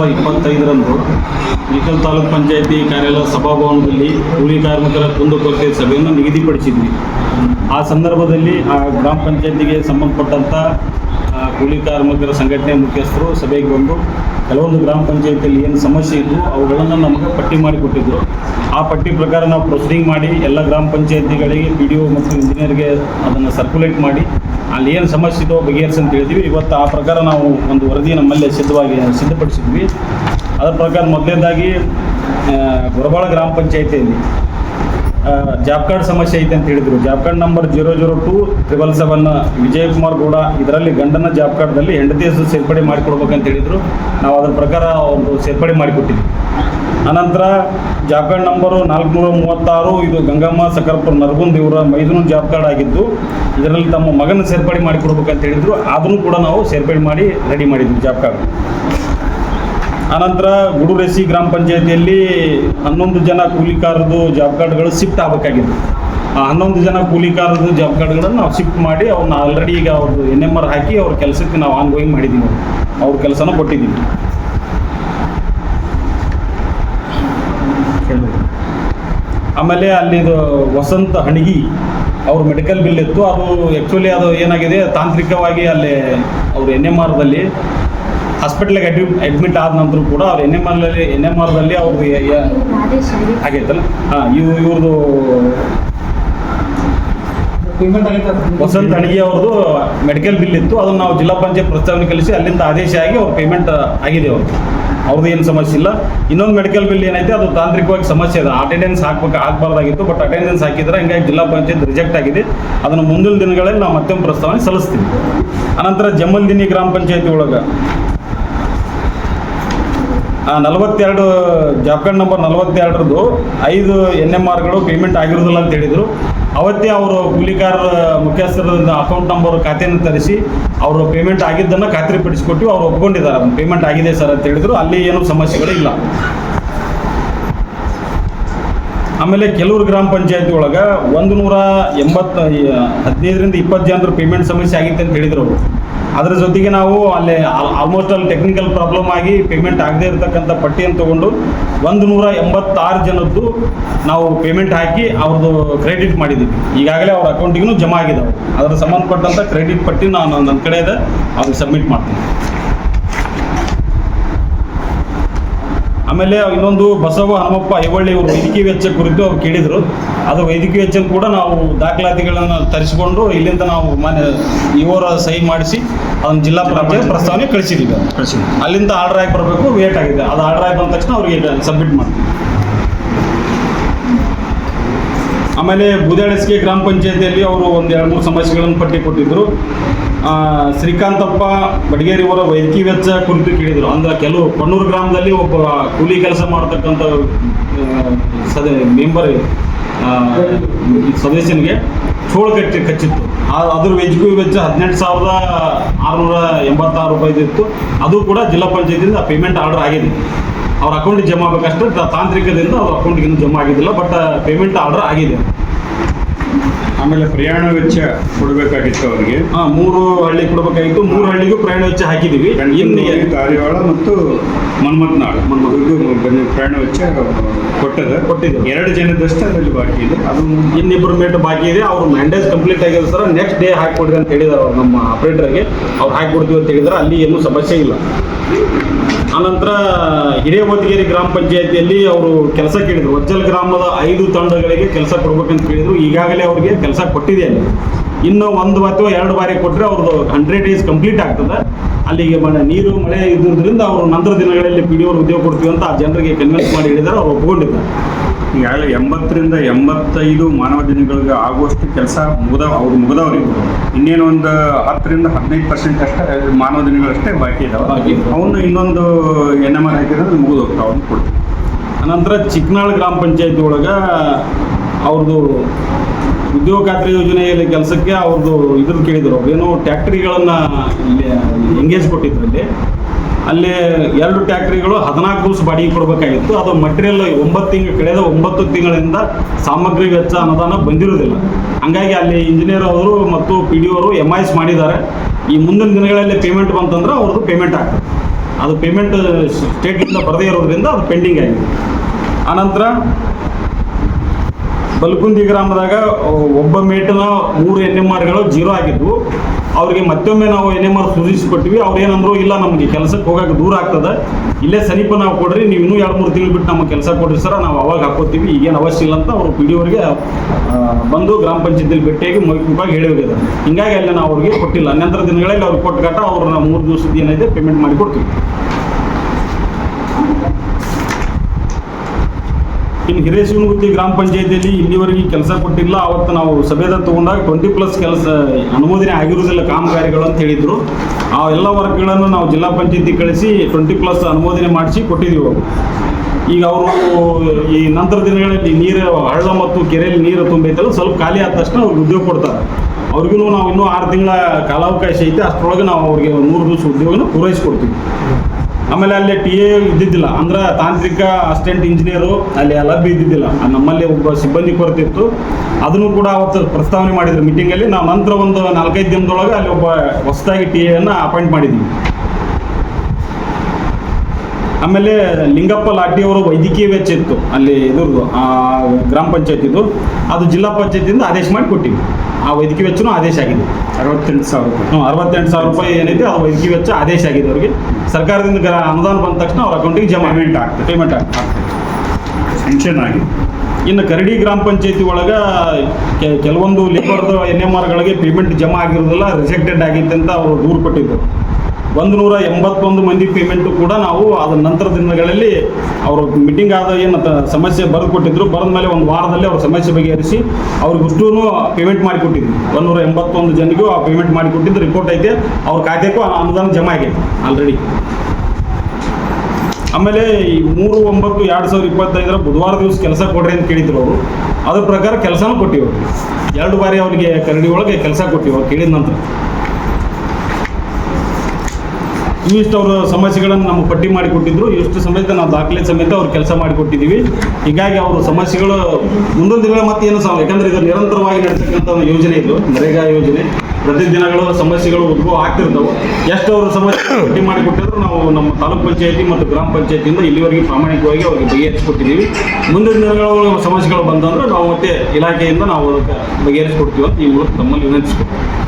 ಸಾವಿರದ ಇಪ್ಪತ್ತೈದರಂದು ಇಳಕಲ್ ತಾಲೂಕ್ ಪಂಚಾಯಿತಿ ಕಾರ್ಯಾಲಯ ಸಭಾಭವನದಲ್ಲಿ ಕೂಲಿ ಕಾರ್ಮಿಕರ ಕುಂದುಕೊರತೆ ಸಭೆಯನ್ನು ನಿಗದಿಪಡಿಸಿದ್ವಿ. ಆ ಸಂದರ್ಭದಲ್ಲಿ ಆ ಗ್ರಾಮ ಪಂಚಾಯತಿಗೆ ಸಂಬಂಧಪಟ್ಟಂಥ ಕೂಲಿ ಕಾರ್ಮಿಕರ ಸಂಘಟನೆ ಮುಖ್ಯಸ್ಥರು ಸಭೆಗೆ ಬಂದು ಕೆಲವೊಂದು ಗ್ರಾಮ ಪಂಚಾಯತಿಯಲ್ಲಿ ಏನು ಸಮಸ್ಯೆ ಇದ್ವು, ಅವುಗಳನ್ನು ನಮಗೆ ಪಟ್ಟಿ ಮಾಡಿಕೊಟ್ಟಿದ್ದರು ಆ ಪಟ್ಟಿ ಪ್ರಕಾರ ನಾವು ಪ್ರೊಸೀಡಿಂಗ್ ಮಾಡಿ, ಎಲ್ಲ ಗ್ರಾಮ ಪಂಚಾಯತಿಗಳಿಗೆ ಪಿ ಡಿ ಒ ಮತ್ತು ಇಂಜಿನಿಯರ್ಗೆ ಅದನ್ನು ಸರ್ಕ್ಯುಲೇಟ್ ಮಾಡಿ, ಅಲ್ಲಿ ಏನು ಸಮಸ್ಯೆ ಇದೋ ಬಗೆಹರಿಸಿ ಅಂತ ಹೇಳಿದ್ವಿ. ಇವತ್ತು ಆ ಪ್ರಕಾರ ನಾವು ಒಂದು ವರದಿ ನಮ್ಮಲ್ಲೇ ಸಿದ್ಧವಾಗಿ, ಸಿದ್ಧಪಡಿಸಿದ್ವಿ. ಅದರ ಪ್ರಕಾರ ಮೊದಲನೇದಾಗಿ ಗೊರಬಾಳ ಗ್ರಾಮ ಪಂಚಾಯತಿಯಲ್ಲಿ ಜಾಬ್ ಕಾರ್ಡ್ ಸಮಸ್ಯೆ ಐತೆ ಅಂತ ಹೇಳಿದ್ರು. Job card number zero zero two triple seven Vijayakumar Gowda, ಇದರಲ್ಲಿ ಗಂಡನ ಜಾಬ್ ಕಾರ್ಡ್ದಲ್ಲಿ ಹೆಂಡತಿ ಹೆಸರು ಸೇರ್ಪಡೆ ಮಾಡಿಕೊಡ್ಬೇಕಂತ ಹೇಳಿದ್ರು. ನಾವು ಅದರ ಪ್ರಕಾರ ಒಂದು ಸೇರ್ಪಡೆ ಮಾಡಿಕೊಟ್ಟಿದ್ವಿ. ಅನಂತರ ಜಾಬ್ ಕಾರ್ಡ್ ನಂಬರು ನಾಲ್ಕುನೂರ ಮೂವತ್ತಾರು, ಇದು ಗಂಗಮ್ಮ ಸಕರ್ಪುರ ನರಗುಂದ್ ಇವರ ಮೈದೂರು ಜಾಬ್ ಕಾರ್ಡ್ ಆಗಿದ್ದು, ಇದರಲ್ಲಿ ತಮ್ಮ ಮಗನ ಸೇರ್ಪಡೆ ಮಾಡಿಕೊಡ್ಬೇಕಂತ ಹೇಳಿದರು. ಆದರೂ ಕೂಡ ನಾವು ಸೇರ್ಪಡೆ ಮಾಡಿ ರೆಡಿ ಮಾಡಿದ್ವಿ ಜಾಬ್ ಕಾರ್ಡ್ ಅನಂತರ ಗುಡುರೆಸಿ ಗ್ರಾಮ ಪಂಚಾಯತಿಯಲ್ಲಿ ಹನ್ನೊಂದು ಜನ ಕೂಲಿಕಾರದು ಜಾಬ್ ಕಾರ್ಡ್ಗಳು ಶಿಫ್ಟ್ ಆಗಬೇಕಾಗಿತ್ತು. ಆ ಹನ್ನೊಂದು ಜನ ಕೂಲಿಕಾರದು ಜಾಬ್ ಕಾರ್ಡ್ಗಳನ್ನು ನಾವು ಶಿಫ್ಟ್ ಮಾಡಿ ಅವ್ರನ್ನ ಆಲ್ರೆಡಿ ಈಗ ಅವ್ರದ್ದು ಎನ್ ಎಂ ಆರ್ ಹಾಕಿ ಅವ್ರ ಕೆಲಸಕ್ಕೆ ನಾವು ಆನ್ ಗೋಯಿಂಗ್ ಮಾಡಿದ್ದೀವಿ. ಅವ್ರ ಕೆಲಸನ ಕೊಟ್ಟಿದ್ದೀವಿ. ಆಮೇಲೆ ಅಲ್ಲಿದು ವಸಂತ ಹಣಗಿ ಅವ್ರ ಮೆಡಿಕಲ್ ಬಿಲ್ ಇತ್ತು. ಅದು ಆ್ಯಕ್ಚುಲಿ ಅದು ಏನಾಗಿದೆ, ತಾಂತ್ರಿಕವಾಗಿ ಅಲ್ಲಿ ಅವ್ರ ಎನ್ ಎಂ ಆರ್ದಲ್ಲಿ ಹಾಸ್ಪಿಟ್ಲಿಗೆ ಅಡ್ಮಿಟ್ ಅಡ್ಮಿಟ್ ಆದ ನಂತರ ಕೂಡ ಅವ್ರು ಎನ್ ಎಂ ಆರ್ದಲ್ಲಿ ಎನ್ ಎಂ ಆರ್ದಲ್ಲಿ ಅವ್ರದ್ದು ಅವ್ರು. ಆಗೈತಲ್ಲ? ಹಾಂ ಇವ್ ಇವ್ರದ್ದು ವಸಂತ ಅಣಗಿ ಅವ್ರದ್ದು ಮೆಡಿಕಲ್ ಬಿಲ್ ಇತ್ತು. ಅದನ್ನು ನಾವು ಜಿಲ್ಲಾ ಪಂಚಾಯತ್ ಪ್ರಸ್ತಾವನೆ ಕಲಿಸಿ ಅಲ್ಲಿಂದ ಆದೇಶ ಆಗಿ ಅವ್ರ ಪೇಮೆಂಟ್ ಆಗಿದೆ ಅವ್ರಿಗೆ ಅವ್ರದ್ದು ಏನು ಸಮಸ್ಯೆ ಇಲ್ಲ. ಇನ್ನೊಂದು ಮೆಡಿಕಲ್ ಬಿಲ್ ಏನೈತೆ ಅದು ತಾಂತ್ರಿಕವಾಗಿ ಸಮಸ್ಯೆ ಇದೆ. ಅಟೆಂಡೆನ್ಸ್ ಹಾಕ್ಬೇಕು ಆಗಬಾರ್ದಾಗಿತ್ತು ಬಟ್ ಅಟೆಂಡೆನ್ಸ್ ಹಾಕಿದ್ರೆ ಹಿಂಗಾಗಿ ಜಿಲ್ಲಾ ಪಂಚಾಯತ್ ರಿಜೆಕ್ಟ್ ಆಗಿದೆ. ಅದನ್ನು ಮುಂದಿನ ದಿನಗಳಲ್ಲಿ ನಾವು ಮತ್ತೊಮ್ಮೆ ಪ್ರಸ್ತಾವನೆ ಸಲ್ಲಿಸ್ತೀವಿ. ಅನಂತರ ಜಮ್ಮಲ್ದಿನಿ ಗ್ರಾಮ ಪಂಚಾಯತಿ ಒಳಗೆ ನಲವತ್ತೆರಡು ಜಾಬ್ ಕಾರ್ಡ್ ನಂಬರ್ ನಲವತ್ತೆರಡರದ್ದು ಐದು ಎನ್ ಎಂ ಆರ್ಗಳು ಪೇಮೆಂಟ್ ಆಗಿರೋದಿಲ್ಲ ಅಂತ ಹೇಳಿದರು. ಅವತ್ತೇ ಅವರು ಕೂಲಿಕಾರರ ಮುಖ್ಯಸ್ಥರ ಅಕೌಂಟ್ ನಂಬರ್ ಖಾತೆಯನ್ನು ತರಿಸಿ ಅವರು ಪೇಮೆಂಟ್ ಆಗಿದ್ದನ್ನು ಖಾತ್ರಿಪಡಿಸಿಕೊಟ್ಟು ಅವ್ರು ಒಪ್ಕೊಂಡಿದ್ದಾರೆ. ಪೇಮೆಂಟ್ ಆಗಿದೆ ಸರ್ ಅಂತ ಹೇಳಿದರು. ಅಲ್ಲಿ ಏನೂ ಸಮಸ್ಯೆಗಳು ಇಲ್ಲ. ಆಮೇಲೆ ಕೆಲವರು ಗ್ರಾಮ ಪಂಚಾಯತಿ ಒಳಗೆ ಒಂದು ನೂರ ಎಂಬತ್ತ, ಹದಿನೈದರಿಂದ ಇಪ್ಪತ್ತು ಜನರು ಪೇಮೆಂಟ್ ಸಮಸ್ಯೆ ಆಗಿತ್ತು ಅಂತ ಹೇಳಿದರು ಅವರು. ಅದರ ಜೊತೆಗೆ ನಾವು ಅಲ್ಲಿ ಆಲ್ಮೋಸ್ಟ್ ಅಲ್ಲಿ ಟೆಕ್ನಿಕಲ್ ಪ್ರಾಬ್ಲಮ್ ಆಗಿ ಪೇಮೆಂಟ್ ಆಗದೇ ಇರತಕ್ಕಂಥ ಪಟ್ಟಿಯನ್ನು ತಗೊಂಡು ಒಂದು ನೂರ ಎಂಬತ್ತಾರು ಜನದ್ದು ನಾವು ಪೇಮೆಂಟ್ ಹಾಕಿ ಅವ್ರದ್ದು ಕ್ರೆಡಿಟ್ ಮಾಡಿದ್ದೀವಿ. ಈಗಾಗಲೇ ಅವ್ರ ಅಕೌಂಟಿಗೂ ಜಮಾ ಆಗಿದ್ದಾವೆ ಅದರ ಸಂಬಂಧಪಟ್ಟಂಥ ಕ್ರೆಡಿಟ್ ಪಟ್ಟಿ ನಾನು ನನ್ನ ಕಡೆ ಇದೆ. ಅವ್ರಿಗೆ ಸಬ್ಮಿಟ್ ಮಾಡ್ತೀನಿ. ಆಮೇಲೆ ಇನ್ನೊಂದು ಬಸವ ಹನುಮಪ್ಪ ಐವಳ್ಳಿ ಅವರು ವೈದ್ಯಕೀಯ ವೆಚ್ಚ ಕುರಿತು ಅವ್ರು ಕೇಳಿದರು. ಅದು ವೈದ್ಯಕೀಯ ವೆಚ್ಚ ಕೂಡ ನಾವು ದಾಖಲಾತಿಗಳನ್ನು ತರಿಸಿಕೊಂಡು ಇಲ್ಲಿಂದ ನಾವು ಮನೆ ಇವರ ಸಹಿ ಮಾಡಿಸಿ ಅದನ್ನು ಜಿಲ್ಲಾ ಪಂಚಾಯತ್ ಪ್ರಸ್ತಾವನೆ ಕಳಿಸಿದ್ದೀವಿ ಅಲ್ಲಿಂದ ಆರ್ಡರ್ ಆಗಿ ಬರಬೇಕು ವೇಟ್ ಆಗಿದೆ. ಅದು ಆರ್ಡರ್ ಆಗಿ ಬಂದ ತಕ್ಷಣ ಅವ್ರಿಗೆ ಸಬ್ಮಿಟ್ ಮಾಡ್ತೀವಿ. ಆಮೇಲೆ ಬುದಾಳಿಸಿಗೆ ಗ್ರಾಮ ಪಂಚಾಯತಿಯಲ್ಲಿ ಅವರು ಒಂದು ಎರಡು ಮೂರು ಸಮಸ್ಯೆಗಳನ್ನು ಪಟ್ಟಿ ಕೊಟ್ಟಿದ್ದರು ಶ್ರೀಕಾಂತಪ್ಪ ಬಡಗೇರಿ ಅವರ ವೈದ್ಯಕೀಯ ವೆಚ್ಚ ಕುರಿತು ಕೇಳಿದರು. ಅಂದ್ರೆ ಕೆಲವು ಕೊಣ್ಣೂರು ಗ್ರಾಮದಲ್ಲಿ ಒಬ್ಬ ಕೂಲಿ ಕೆಲಸ ಮಾಡ್ತಕ್ಕಂಥ ಸದ ಮೆಂಬರ್ ಸದಸ್ಯನಿಗೆ ಚೋಳು ಕಟ್ಟಿ ಕಚ್ಚಿತ್ತು. ಅದ್ರ ವೈದ್ಯಕೀಯ ವೆಚ್ಚ ಹದಿನೆಂಟು ಸಾವಿರದ ಆರುನೂರ ಎಂಬತ್ತಾರು ರೂಪಾಯಿದಿತ್ತು. ಅದು ಕೂಡ ಜಿಲ್ಲಾ ಪಂಚಾಯತಿಯಿಂದ ಪೇಮೆಂಟ್ ಆರ್ಡರ್ ಆಗಿದೆ. ಅವ್ರ ಅಕೌಂಟಿಗೆ ಜಮಾ ಆಗಬೇಕಷ್ಟೇ ತಾಂತ್ರಿಕದಿಂದ ಅವ್ರ ಅಕೌಂಟಿಗೆ ಇನ್ನೂ ಜಮಾ ಆಗಿದ್ದಿಲ್ಲ ಬಟ್ ಪೇಮೆಂಟ್ ಆರ್ಡರ್ ಆಗಿದೆ. ಆಮೇಲೆ ಪ್ರಯಾಣ ವೆಚ್ಚ ಕೊಡಬೇಕಾಗಿತ್ತು ಅವರಿಗೆ. ಹಾಂ ಮೂರು ಹಳ್ಳಿ ಕೊಡಬೇಕಾಗಿತ್ತು ಮೂರು ಹಳ್ಳಿಗೂ ಪ್ರಯಾಣ ವೆಚ್ಚ ಹಾಕಿದ್ದೀವಿ ಇನ್ನು ಕಾರ್ಯವಾಳ ಮತ್ತು ಮನ್ಮತ್ನಾಳ್ ಇದು ಬನ್ನಿ ಪ್ರಯಾಣ ವೆಚ್ಚ ಕೊಟ್ಟದ ಕೊಟ್ಟಿದ್ದು. ಎರಡು ಜನದಷ್ಟು ಅದರಲ್ಲಿ ಬಾಕಿ ಇದೆ. ಅದು ಇನ್ನಿಬ್ಬರು ಮೇಟ್ ಬಾಕಿ ಇದೆ. ಅವ್ರು ಮ್ಯಾಂಡೇಜ್ ಕಂಪ್ಲೀಟ್ ಆಗಿದೆ ಸರ್ ನೆಕ್ಸ್ಟ್ ಡೇ ಹಾಕಿಕೊಡ್ರಿ ಅಂತ ಹೇಳಿದಾರೆ ಅವ್ರು ನಮ್ಮ ಆಪ್ರೇಟರ್ಗೆ ಅವ್ರು ಹಾಕಿಕೊಡ್ತೀವಿ ಅಂತ ಹೇಳಿದ್ರೆ. ಅಲ್ಲಿ ಏನೂ ಸಮಸ್ಯೆ ಇಲ್ಲ. ಆನಂತರ ಹಿರೇವತಿಗೇರಿ ಗ್ರಾಮ ಪಂಚಾಯತಿಯಲ್ಲಿ ಅವರು ಕೆಲಸ ಕೇಳಿದರು. ವಜ್ಜಲ್ ಗ್ರಾಮದ ಐದು ತಂಡಗಳಿಗೆ ಕೆಲಸ ಕೊಡ್ಬೇಕಂತ ಕೇಳಿದರು. ಈಗಾಗಲೇ ಅವ್ರಿಗೆ ಕೆಲಸ ಕೊಟ್ಟಿದೆ ಅಲ್ಲಿ. ಇನ್ನು ಒಂದು ಅಥವಾ ಎರಡು ಬಾರಿ ಕೊಟ್ಟರೆ ಅವ್ರದ್ದು ಹಂಡ್ರೆಡ್ ಡೇಸ್ ಕಂಪ್ಲೀಟ್ ಆಗ್ತದೆ. ಅಲ್ಲಿಗೆ ಮನೆ ನೀರು, ಮಳೆ ಇದ್ದುದರಿಂದ ಅವರು ನಂತರ ದಿನಗಳಲ್ಲಿ ಪಿ ಡಿ ಉದ್ಯೋಗ ಕೊಡ್ತೀವಿ ಅಂತ ಆ ಜನರಿಗೆ ಕನ್ವಿನ್ಸ್ ಮಾಡಿ ಹೇಳಿದ್ದಾರೆ. ಅವ್ರು ಒಪ್ಕೊಂಡಿದ್ದಾರೆ. ಈಗಾಗಲೇ ಎಂಬತ್ತರಿಂದ ಎಂಬತ್ತೈದು ಮಾನವ ದಿನಗಳಿಗೆ ಆಗುವಷ್ಟು ಕೆಲಸ ಮುಗಿದ ಅವ್ರು ಮುಗಿದವ್ರಿ ಇನ್ನೇನು ಒಂದು ಹತ್ತರಿಂದ ಹದಿನೈದು ಪರ್ಸೆಂಟ್ ಅಷ್ಟೇ ಮಾನವ ದಿನಗಳಷ್ಟೇ ಬಾಕಿ ಇದಾವೆ. ಅವನು ಇನ್ನೊಂದು ಎನ್ ಎಂ ಆರ್ ಹಾಕಿದ್ರೆ ಮುಗಿದು ಹೋಗ್ತಾವೆ ಅವ್ನು ಕೊಡ್ತೀವಿ ಅನಂತರ ಚಿಕ್ಕನಾಳ್ ಗ್ರಾಮ ಪಂಚಾಯತಿ ಒಳಗೆ ಅವ್ರದ್ದು ಉದ್ಯೋಗ ಖಾತ್ರಿ ಯೋಜನೆಯಲ್ಲಿ ಕೆಲಸಕ್ಕೆ ಅವ್ರದ್ದು ಇದ್ರದ್ದು ಕೇಳಿದ್ರು ಅವ್ರು. ಏನೋ ಇಲ್ಲಿ ಎಂಗೇಜ್ ಕೊಟ್ಟಿದ್ರು ಅಲ್ಲಿ ಅಲ್ಲಿ ಎರಡು ಟ್ಯಾಕ್ಟ್ರಿಗಳು ಹದಿನಾಲ್ಕು ದಿವಸ ಬಾಡಿಗೆ ಕೊಡಬೇಕಾಗಿತ್ತು. ಅದು ಮಟೀರಿಯಲ್ ಒಂಬತ್ತು ತಿಂಗಳು, ಕಳೆದ ಒಂಬತ್ತು ತಿಂಗಳಿಂದ ಸಾಮಗ್ರಿ ವೆಚ್ಚ ಅನುದಾನ ಬಂದಿರೋದಿಲ್ಲ ಹಂಗಾಗಿ ಅಲ್ಲಿ ಇಂಜಿನಿಯರ್ ಅವರು ಮತ್ತು ಪಿ ಡಿ ಅವರು ಎಂ ಐ ಎಸ್ ಮಾಡಿದ್ದಾರೆ. ಈ ಮುಂದಿನ ದಿನಗಳಲ್ಲಿ ಪೇಮೆಂಟ್ ಬಂತಂದ್ರೆ ಅವ್ರದ್ದು ಪೇಮೆಂಟ್ ಆಗ್ತದೆ. ಅದು ಪೇಮೆಂಟ್ ಸ್ಟೇಟಿಂದ ಬರದೇ ಇರೋದ್ರಿಂದ ಅದು ಪೆಂಡಿಂಗ್ ಆಗಿದೆ. ಆನಂತರ ಬಲ್ಕುಂದಿ ಗ್ರಾಮದಾಗ ಒಬ್ಬ ಮೇಟನ ಮೂರು ಎನ್ ಎಂ ಆರ್ಗಳು ಜೀರೋ ಆಗಿದ್ವು. ಅವ್ರಿಗೆ ಮತ್ತೊಮ್ಮೆ ನಾವು ಎನ್ ಎಂ ಆರ್ ಸೂಚಿಸಿಕೊಟ್ಟಿವಿ ಅವ್ರು ಏನಂದ್ರು, ಇಲ್ಲ, ನಮಗೆ ಕೆಲಸಕ್ಕೆ ಹೋಗಕ್ಕೆ ದೂರ ಆಗ್ತದೆ. ಇಲ್ಲೇ ಸಮೀಪ ನಾವು ಕೊಡ್ರಿ, ನೀವು ಇನ್ನೂ ಎರಡು, ಮೂರು ತಿಂಗಳು ಬಿಟ್ಟು ನಮಗೆ ಕೆಲಸ ಕೊಡ್ರಿ ಸರ್, ನಾವು ಅವಾಗ ಹಾಕೋತೀವಿ. ಈಗೇನು ಅವಶ್ಯ ಇಲ್ಲ ಅಂತ ಅವರು ಪಿ ಡಿ ಅವರಿಗೆ ಬಂದು ಗ್ರಾಮ ಪಂಚಾಯತಿಯಲ್ಲಿ ಭೇಟಿಯಾಗಿ ಮೌಖಿಕವಾಗಿ ಹೇಳಿ ಹೋಗಿದ್ದಾರೆ ಹಿಂಗಾಗಿ ಅಲ್ಲಿ ನಾವು ಅವ್ರಿಗೆ ಕೊಟ್ಟಿಲ್ಲ. ನಂತರ ದಿನಗಳಲ್ಲಿ ಅವ್ರಿಗೆ ಕೊಟ್ಟು ಗಟ್ಟ ಅವ್ರನ್ನ ಮೂರು ದಿವಸದ ಏನಿದೆ ಪೇಮೆಂಟ್ ಮಾಡಿ ಕೊಡ್ತೀವಿ. ಇನ್ನು ಹಿರೇಶಿವನಗುತ್ತಿ ಗ್ರಾಮ ಪಂಚಾಯತಿಯಲ್ಲಿ ಇಲ್ಲಿವರೆಗೆ ಕೆಲಸ ಕೊಟ್ಟಿಲ್ಲ. ಅವತ್ತು ನಾವು ಸಭೆದ ತಗೊಂಡಾಗ ಟ್ವೆಂಟಿ ಪ್ಲಸ್ ಕೆಲಸ, ಅನುಮೋದನೆ ಆಗಿರುವುದಿಲ್ಲ ಕಾಮಗಾರಿಗಳು ಅಂತ ಹೇಳಿದ್ರು. ಆ ಎಲ್ಲ ವರ್ಕ್ಗಳನ್ನು ನಾವು ಜಿಲ್ಲಾ ಪಂಚಾಯತಿ ಕಳಿಸಿ ಟ್ವೆಂಟಿ ಪ್ಲಸ್ ಅನುಮೋದನೆ ಮಾಡಿಸಿ ಕೊಟ್ಟಿದ್ದೀವಿ ಈಗ ಅವರು ಈ ನಂತರ ದಿನಗಳಲ್ಲಿ ನೀರು, ಹಳ್ಳ ಮತ್ತು ಕೆರೆಯಲ್ಲಿ ನೀರು ತುಂಬೈತಲ್ಲ, ಸ್ವಲ್ಪ ಖಾಲಿ ಆದ ತಕ್ಷಣ ಅವ್ರಿಗೆ ಉದ್ಯೋಗ ಕೊಡ್ತಾರೆ. ಅವ್ರಿಗೂ ನಾವು ಇನ್ನೂ ಆರು ತಿಂಗಳ ಕಾಲಾವಕಾಶ ಐತೆ. ಅಷ್ಟರೊಳಗೆ ನಾವು ಅವ್ರಿಗೆ ನೂರು ದಿವಸ ಉದ್ಯೋಗನ ಪೂರೈಸ್ಕೊಡ್ತೀವಿ. ಆಮೇಲೆ ಅಲ್ಲಿ ಟಿ ಎ ಇದ್ದಿದ್ದಿಲ್ಲ. ಅಂದ್ರೆ ತಾಂತ್ರಿಕ ಅಸಿಸ್ಟೆಂಟ್ ಇಂಜಿನಿಯರು ಅಲ್ಲಿ ಲಭ್ಯ ಇದ್ದಿದ್ದಿಲ್ಲ. ನಮ್ಮಲ್ಲಿ ಒಬ್ಬ ಸಿಬ್ಬಂದಿ ಕೊರತೆ ಇತ್ತು ಅದನ್ನು ಕೂಡ ಅವತ್ತು ಪ್ರಸ್ತಾವನೆ ಮಾಡಿದ್ರು. ಮೀಟಿಂಗಲ್ಲಿ ನಾವು ನಂತರ ಒಂದು ನಾಲ್ಕೈದು ದಿನದೊಳಗೆ ಅಲ್ಲಿ ಒಬ್ಬ ಹೊಸದಾಗಿ ಟಿ ಎಯನ್ನು ಅಪಾಯಿಂಟ್ ಮಾಡಿದ್ವಿ. ಆಮೇಲೆ ಲಿಂಗಪ್ಪ ಲಾಟಿ ಅವರು ವೈದ್ಯಕೀಯ ವೆಚ್ಚ ಇತ್ತು ಅಲ್ಲಿ ಇದ್ರದ್ದು ಆ ಗ್ರಾಮ ಪಂಚಾಯತಿದು ಅದು ಜಿಲ್ಲಾ ಪಂಚಾಯತಿಯಿಂದ ಆದೇಶ ಮಾಡಿ ಕೊಟ್ಟಿವಿ ಆ ವೈದ್ಯಕೀಯ ವೆಚ್ಚನೂ ಆದೇಶ ಆಗಿದೆ. ಅರವತ್ತೆಂಟು ಸಾವಿರ ರೂಪಾಯಿ. ಹ್ಞೂ ಅರವತ್ತೆಂಟು ಸಾವಿರ ರೂಪಾಯಿ ಏನೈತೆ ಅದು ವೈದ್ಯಕೀಯ ವೆಚ್ಚ ಆದೇಶ ಆಗಿದೆ ಅವರಿಗೆ. ಸರ್ಕಾರದಿಂದ ಅನುದಾನ ಬಂದ ತಕ್ಷಣ ಅವ್ರ ಅಕೌಂಟಿಗೆ ಜಮಾ ಪೇಮೆಂಟ್ ಆಗ್ತದೆ. ಪೇಮೆಂಟ್ ಆಗ್ತದೆ. ಆಗಿದೆ. ಇನ್ನು ಕರಡಿ ಗ್ರಾಮ ಪಂಚಾಯತಿ ಒಳಗೆ ಕೆ- ಕೆಲವೊಂದು ಲೇಬರ್ದು ಎನ್ ಎಂ ಆರ್ಗಳಿಗೆ ಪೇಮೆಂಟ್ ಜಮಾ ಆಗಿರೋದಿಲ್ಲ ರಿಜೆಕ್ಟೆಡ್ ಆಗಿತ್ತು ಅಂತ ಅವರು ದೂರು ಕೊಟ್ಟಿದ್ದರು ಒಂದು ನೂರ ಎಂಬತ್ತೊಂದು ಮಂದಿ ಪೇಮೆಂಟು ಕೂಡ ನಾವು ಅದ ನಂತರ ದಿನಗಳಲ್ಲಿ ಅವರು ಮೀಟಿಂಗ್ ಆದ ಏನು ಸಮಸ್ಯೆ ಬರೆದು ಕೊಟ್ಟಿದ್ರು ಬರೆದ ಮೇಲೆ ಒಂದು ವಾರದಲ್ಲಿ ಅವ್ರ ಸಮಸ್ಯೆ ಬಗೆಹರಿಸಿ ಅವ್ರಿಗೆ ಅಷ್ಟೂ ಪೇಮೆಂಟ್ ಮಾಡಿಕೊಟ್ಟಿದ್ವಿ ಒಂದು ನೂರ ಎಂಬತ್ತೊಂದು ಜನಿಗೂ ಆ ಪೇಮೆಂಟ್ ಮಾಡಿಕೊಟ್ಟಿದ್ದು ರಿಪೋರ್ಟ್ ಐತೆ. ಅವ್ರ ಖಾತೆಗೂ ಆ ಅನುದಾನ ಜಮಾ ಆಗೈತೆ ಆಲ್ರೆಡಿ ಆಮೇಲೆ ಈ ಮೂರು ಒಂಬತ್ತು ಎರಡು ಸಾವಿರದ ಇಪ್ಪತ್ತೈದರ ಬುಧವಾರ ದಿವಸ ಕೆಲಸ ಕೊಡ್ರಿ ಅಂತ ಕೇಳಿದ್ರು ಅವರು. ಅದ್ರ ಪ್ರಕಾರ ಕೆಲಸನೂ ಕೊಟ್ಟಿವ್ರು. ಎರಡು ಬಾರಿ ಅವರಿಗೆ ಕರಡಿ ಒಳಗೆ ಕೆಲಸ ಕೊಟ್ಟಿವ್ರು. ಕೇಳಿದ ನಂತರ. ಇವಿಷ್ಟು ಅವರ ಸಮಸ್ಯೆಗಳನ್ನು ನಮಗೆ ಪಟ್ಟಿ ಮಾಡಿಕೊಟ್ಟಿದ್ರು. ಇಷ್ಟು ಸಮೇತ ನಾವು ದಾಖಲೆ ಸಮೇತ ಅವ್ರು ಕೆಲಸ ಮಾಡಿಕೊಟ್ಟಿದ್ದೀವಿ ಹೀಗಾಗಿ ಅವರ ಸಮಸ್ಯೆಗಳು ಮುಂದೊಂದು ದಿನಗಳ ಮತ್ತೆ ಏನು ಸಹ ಯಾಕಂದ್ರೆ ಇದು ನಿರಂತರವಾಗಿ ನಡೀತಕ್ಕಂಥ ಒಂದು ಯೋಜನೆ ಇದು ನರೇಗಾ ಯೋಜನೆ. ಪ್ರತಿ ದಿನಗಳು ಸಮಸ್ಯೆಗಳು ಉದ್ಭವ ಆಗ್ತಿರ್ತವೆ. ಎಷ್ಟು ಅವರು ಸಮಸ್ಯೆ ಪಟ್ಟಿ ಮಾಡಿ ಕೊಟ್ಟಿದ್ರು ನಾವು ನಮ್ಮ ತಾಲೂಕ್ ಪಂಚಾಯತಿ ಮತ್ತು ಗ್ರಾಮ ಪಂಚಾಯತಿಯಿಂದ ಇಲ್ಲಿವರೆಗೆ ಪ್ರಾಮಾಣಿಕವಾಗಿ ಅವರಿಗೆ ಬಗೆಹರಿಸಿಕೊಟ್ಟಿದ್ದೀವಿ ಮುಂದಿನ ದಿನಗಳ ಸಮಸ್ಯೆಗಳು ಬಂದಂದ್ರೆ ನಾವು ಮತ್ತೆ ಇಲಾಖೆಯಿಂದ ನಾವು ಅದಕ್ಕೆ ಬಗೆಹರಿಸಿಕೊಡ್ತೀವಿ ಅಂತ ಈ ಮೂಲಕ ತಮ್ಮಲ್ಲಿ ವಿನಂತಿಸ್ಕೊಡ್ತೀವಿ